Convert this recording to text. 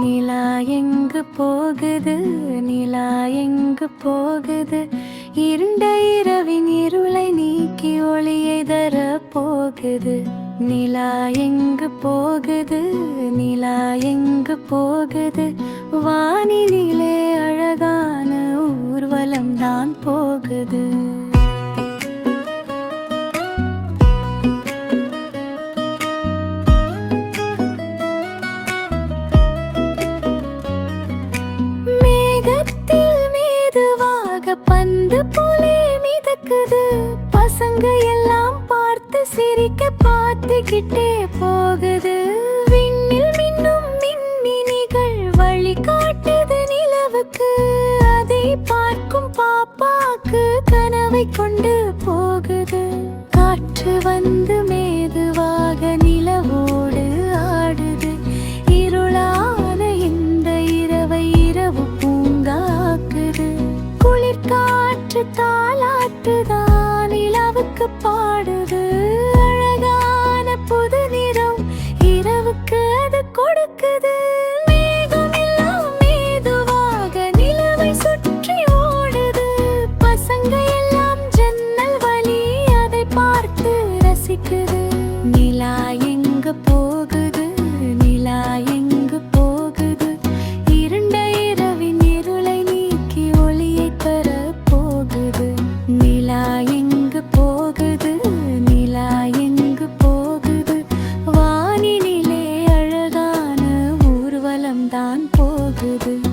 நிலா எங்கு போகுது? நிலா எங்கு போகுது? இருண்ட இரவின் இருளை நீக்கி ஒளியை தர போகுது நிலா எங்கு போகுது? நிலா எங்கு போகுது? வானிலே அழகான ஊர்வலம் தான் போகுது. பசங்க எல்லாம் பார்த்து சிரிக்க பார்த்துக்கிட்டே போகுது. விண்ணில் மின்னும் மின்மினிகள் வழி காட்டுது நிலவுக்கு. அதை பார்க்கும் பாப்பாக்கு கனவை கொண்டு போகுது. காற்று வந்து மேதுவாக நிலவோடு ஆடுது. இருளான இந்த இரவை இரவு பூங்காக்குது. குளிர்காற்று தாளாட்டுதான் இரவுக்கு பாடுது அழகான புது நிறம் இரவுக்கு அது கொடுக்குது. நிலா எங்க போகுது? நிலா எங்கு போகுது? இருண்ட இரவின் இருளை நீக்கி ஒளியை தர போகுது. நிலா தான் போகுது.